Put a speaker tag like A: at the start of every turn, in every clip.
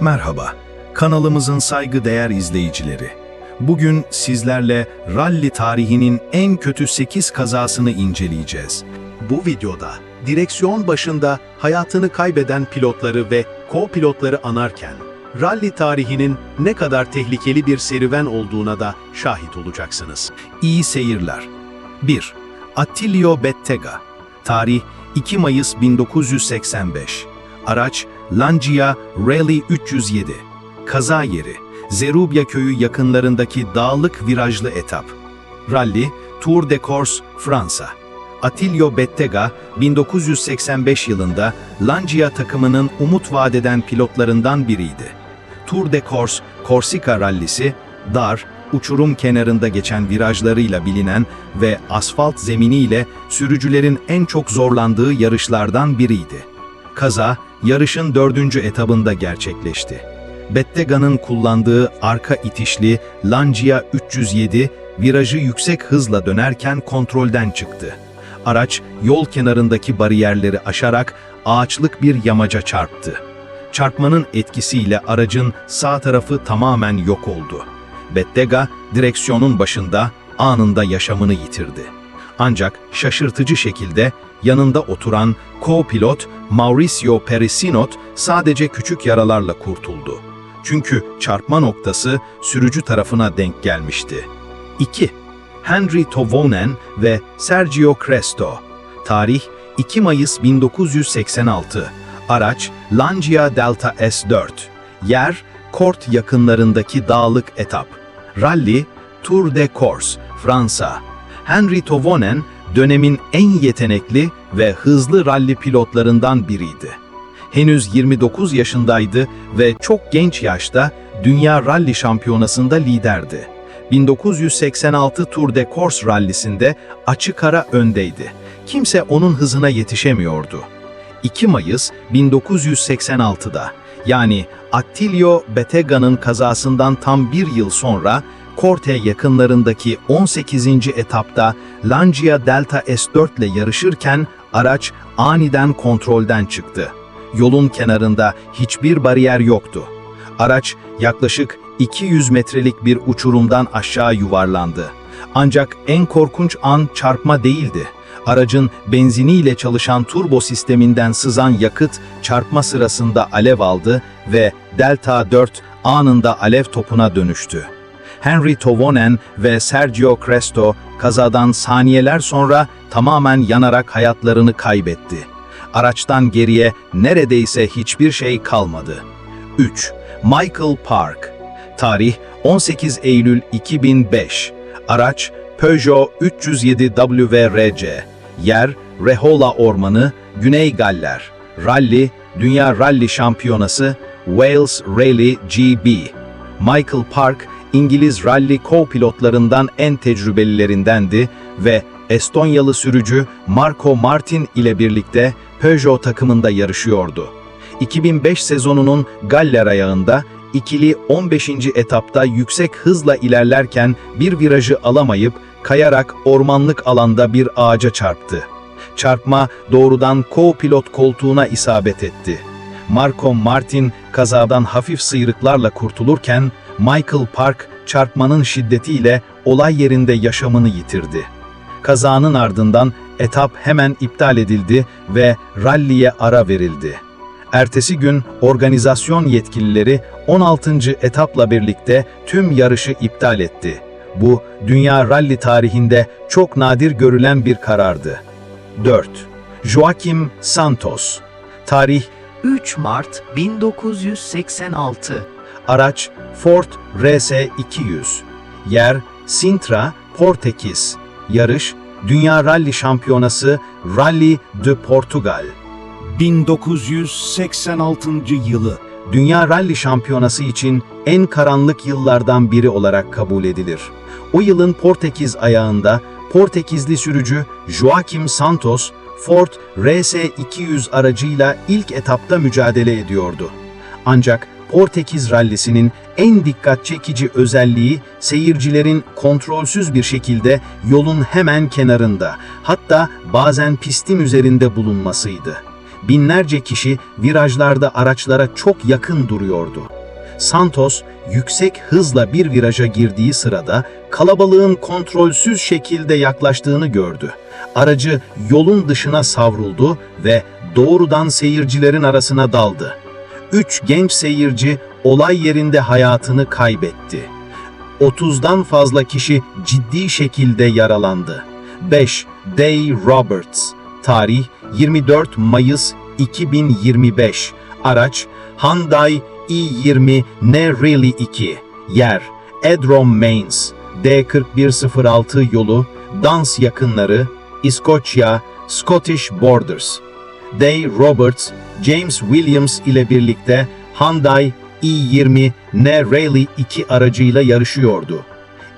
A: Merhaba, kanalımızın saygıdeğer izleyicileri. Bugün sizlerle ralli tarihinin en kötü 8 kazasını inceleyeceğiz. Bu videoda direksiyon başında hayatını kaybeden pilotları ve co-pilotları anarken, ralli tarihinin ne kadar tehlikeli bir serüven olduğuna da şahit olacaksınız. İyi seyirler. 1. Attilio Bettega Tarih 2 Mayıs 1985 Araç Lancia Rally 307 Kaza yeri Zerubya köyü yakınlarındaki dağlık virajlı etap Rally Tour de Corse, Fransa Attilio Bettega 1985 yılında Lancia takımının umut vadeden pilotlarından biriydi. Tour de Corse, Korsika rallisi, dar, uçurum kenarında geçen virajlarıyla bilinen ve asfalt zeminiyle sürücülerin en çok zorlandığı yarışlardan biriydi. Kaza, yarışın dördüncü etabında gerçekleşti. Bettega'nın kullandığı arka itişli Lancia 307 virajı yüksek hızla dönerken kontrolden çıktı. Araç yol kenarındaki bariyerleri aşarak ağaçlık bir yamaca çarptı. Çarpmanın etkisiyle aracın sağ tarafı tamamen yok oldu. Bettega direksiyonun başında anında yaşamını yitirdi. Ancak şaşırtıcı şekilde yanında oturan co-pilot Mauricio Perisinot sadece küçük yaralarla kurtuldu. Çünkü çarpma noktası sürücü tarafına denk gelmişti. 2. Henry Tovonen ve Sergio Cresto Tarih 2 Mayıs 1986 Araç Lancia Delta S4 Yer Kort yakınlarındaki dağlık etap Rally Tour de Corse Fransa Henry Tovonen dönemin en yetenekli ve hızlı ralli pilotlarından biriydi. Henüz 29 yaşındaydı ve çok genç yaşta Dünya Ralli Şampiyonası'nda liderdi. 1986 Tour de Corse rallisinde açık ara öndeydi. Kimse onun hızına yetişemiyordu. 2 Mayıs 1986'da yani Attilio Bettega'nın kazasından tam bir yıl sonra Corte yakınlarındaki 18. etapta Lancia Delta S4 ile yarışırken araç aniden kontrolden çıktı. Yolun kenarında hiçbir bariyer yoktu. Araç yaklaşık 200 metrelik bir uçurumdan aşağı yuvarlandı. Ancak en korkunç an çarpma değildi. Aracın benziniyle çalışan turbo sisteminden sızan yakıt çarpma sırasında alev aldı ve Delta 4 anında alev topuna dönüştü. Henry Tovonen ve Sergio Cresto kazadan saniyeler sonra tamamen yanarak hayatlarını kaybetti. Araçtan geriye neredeyse hiçbir şey kalmadı. 3. Michael Park Tarih 18 Eylül 2005 Araç Peugeot 307 WRC Yer Rehola Ormanı, Güney Galler Rally, Dünya Rally Şampiyonası Wales Rally GB Michael Park, İngiliz rally co-pilotlarından en tecrübelilerindendi ve Estonyalı sürücü Marco Martin ile birlikte Peugeot takımında yarışıyordu. 2005 sezonunun Galler ayağında ikili 15. etapta yüksek hızla ilerlerken bir virajı alamayıp kayarak ormanlık alanda bir ağaca çarptı. Çarpma doğrudan co-pilot koltuğuna isabet etti. Marco Martin kazadan hafif sıyrıklarla kurtulurken Michael Park çarpmanın şiddetiyle olay yerinde yaşamını yitirdi. Kazanın ardından etap hemen iptal edildi ve ralliye ara verildi. Ertesi gün organizasyon yetkilileri 16. etapla birlikte tüm yarışı iptal etti. Bu dünya ralli tarihinde çok nadir görülen bir karardı. 4. Joaquim Santos Tarih
B: 3 Mart 1986
A: Araç Ford RS200 Yer Sintra, Portekiz Yarış Dünya Rally Şampiyonası Rally de Portugal
C: 1986 yılı
A: Dünya Rally Şampiyonası için en karanlık yıllardan biri olarak kabul edilir. O yılın Portekiz ayağında Portekizli sürücü Joaquim Santos, Ford RS200 aracıyla ilk etapta mücadele ediyordu. Ancak Portekiz rallisinin en dikkat çekici özelliği seyircilerin kontrolsüz bir şekilde yolun hemen kenarında, hatta bazen pistin üzerinde bulunmasıydı. binlerce kişi virajlarda araçlara çok yakın duruyordu. Santos yüksek hızla bir viraja girdiği sırada kalabalığın kontrolsüz şekilde yaklaştığını gördü. Aracı yolun dışına savruldu ve doğrudan seyircilerin arasına daldı. Üç genç seyirci olay yerinde hayatını kaybetti. 30'dan fazla kişi ciddi şekilde yaralandı. 5. Day Roberts Tarih 24 Mayıs 2025 Araç Hyundai i20 Ne Really 2 Yer Edrom Mains D4106 yolu Dans yakınları İskoçya Scottish Borders Day Roberts, James Williams ile birlikte Hyundai i20 Ne Rally 2 aracıyla yarışıyordu.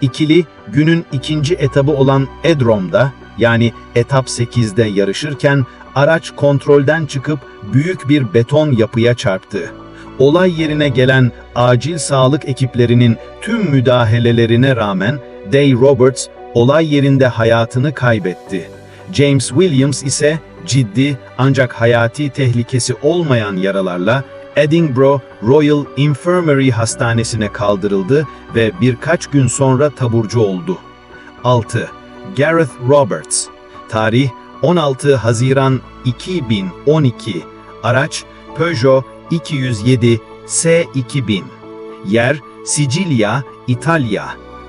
A: İkili günün ikinci etabı olan Edrom'da yani etap 8'de yarışırken araç kontrolden çıkıp büyük bir beton yapıya çarptı. Olay yerine gelen acil sağlık ekiplerinin tüm müdahalelerine rağmen Day Roberts olay yerinde hayatını kaybetti. James Williams ise ciddi ancak hayati tehlikesi olmayan yaralarla Edinburgh Royal Infirmary Hastanesi'ne kaldırıldı ve birkaç gün sonra taburcu oldu. 6. Gareth Roberts. Tarih 16 Haziran 2012 Araç Peugeot 207 S2000 Yer Sicilya, İtalya.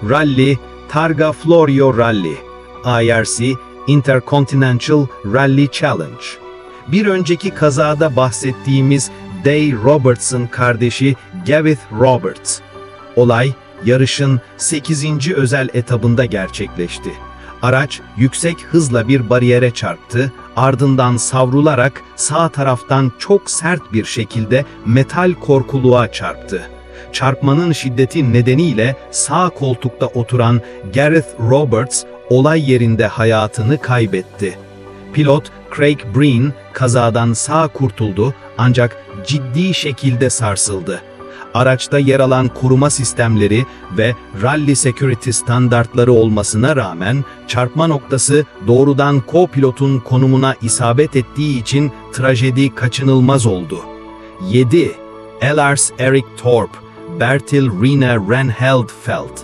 A: Rally Targa Florio Rally IRC Intercontinental Rally Challenge bir önceki kazada bahsettiğimiz Day Roberts'ın kardeşi Gareth Roberts. Olay, yarışın 8. özel etabında gerçekleşti. Araç yüksek hızla bir bariyere çarptı, ardından savrularak sağ taraftan çok sert bir şekilde metal korkuluğa çarptı. Çarpmanın şiddeti nedeniyle sağ koltukta oturan Gareth Roberts olay yerinde hayatını kaybetti. Pilot Craig Breen kazadan sağ kurtuldu ancak ciddi şekilde sarsıldı. Araçta yer alan koruma sistemleri ve rally security standartları olmasına rağmen çarpma noktası doğrudan co-pilotun konumuna isabet ettiği için trajedi kaçınılmaz oldu. 7. Lars Erik Torp, Bertil Rine Renheldfeld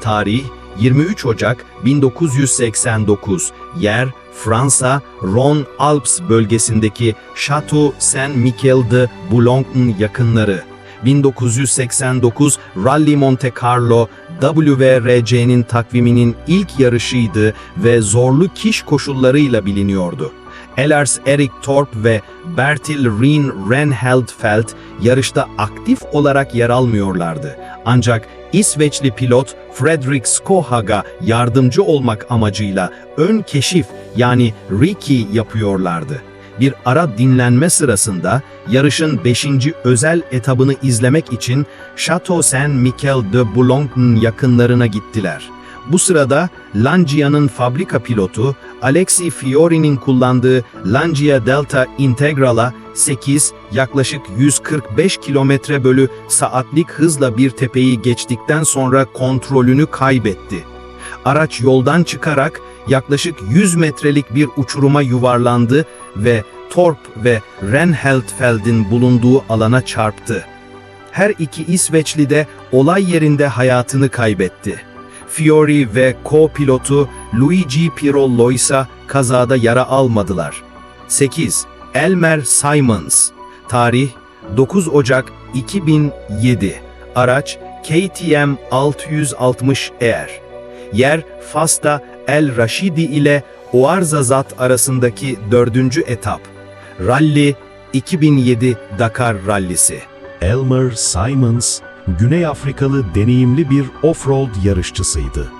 A: Tarih 23 Ocak 1989 Yer Fransa, Rhône Alps bölgesindeki Château Saint-Michel de Boulogne yakınları. 1989 Rally Monte Carlo WRC'nin takviminin ilk yarışıydı ve zorlu kiş koşullarıyla biliniyordu. Elars Erik Torp ve Bertil Rien Renheldfeld yarışta aktif olarak yer almıyorlardı. Ancak İsveçli pilot Fredrik Skohaga yardımcı olmak amacıyla ön keşif yani Riki yapıyorlardı. Bir ara dinlenme sırasında yarışın 5. özel etabını izlemek için Chateau Saint-Michel de Boulogne'ın yakınlarına gittiler. Bu sırada Lancia'nın fabrika pilotu Alexi Fiori'nin kullandığı Lancia Delta Integral'a 8 yaklaşık 145 kilometre bölü saatlik hızla bir tepeyi geçtikten sonra kontrolünü kaybetti. Araç yoldan çıkarak yaklaşık 100 metrelik bir uçuruma yuvarlandı ve Torp ve Renheldfeld'in bulunduğu alana çarptı. Her iki İsveçli de olay yerinde hayatını kaybetti. Fiori ve co-pilotu Luigi Pirollo ise kazada yara almadılar. 8. Elmer Simons Tarih 9 Ocak 2007 Araç KTM 660 Air Yer Fas'ta El Rashidi ile Ouarzazat arasındaki dördüncü etap. Rally 2007 Dakar Rallisi.
C: Elmer Simons, Güney Afrikalı deneyimli bir off-road yarışçısıydı.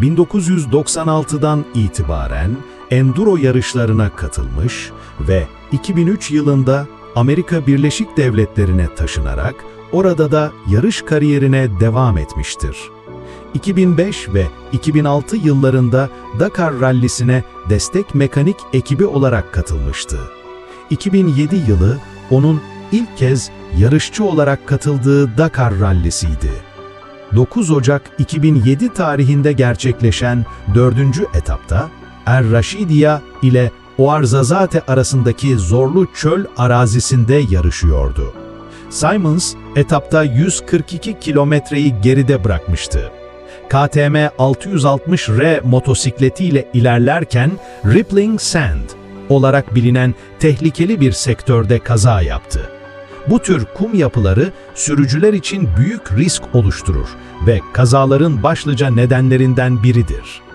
C: 1996'dan itibaren enduro yarışlarına katılmış ve 2003 yılında Amerika Birleşik Devletleri'ne taşınarak orada da yarış kariyerine devam etmiştir. 2005 ve 2006 yıllarında Dakar Rallisi'ne destek mekanik ekibi olarak katılmıştı. 2007 yılı onun ilk kez yarışçı olarak katıldığı Dakar Rallisiydi. 9 Ocak 2007 tarihinde gerçekleşen 4. etapta Er Rashidia ile Ouarzazate arasındaki zorlu çöl arazisinde yarışıyordu. Simons etapta 142 kilometreyi geride bırakmıştı. KTM 660R motosikletiyle ilerlerken Rippling Sand olarak bilinen tehlikeli bir sektörde kaza yaptı. Bu tür kum yapıları sürücüler için büyük risk oluşturur ve kazaların başlıca nedenlerinden biridir.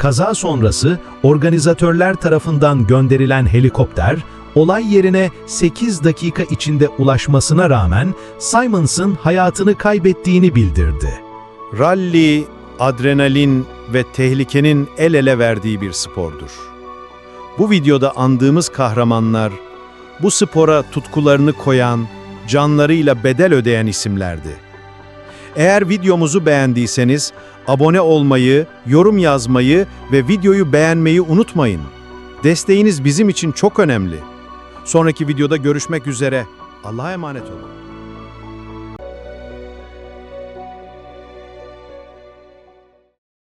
C: Kaza sonrası organizatörler tarafından gönderilen helikopter olay yerine 8 dakika içinde ulaşmasına rağmen Simons'ın hayatını kaybettiğini bildirdi.
D: Rally, adrenalin ve tehlikenin el ele verdiği bir spordur. Bu videoda andığımız kahramanlar, bu spora tutkularını koyan, canlarıyla bedel ödeyen isimlerdi. Eğer videomuzu beğendiyseniz, abone olmayı, yorum yazmayı ve videoyu beğenmeyi unutmayın. Desteğiniz bizim için çok önemli. Sonraki videoda görüşmek üzere. Allah'a emanet olun.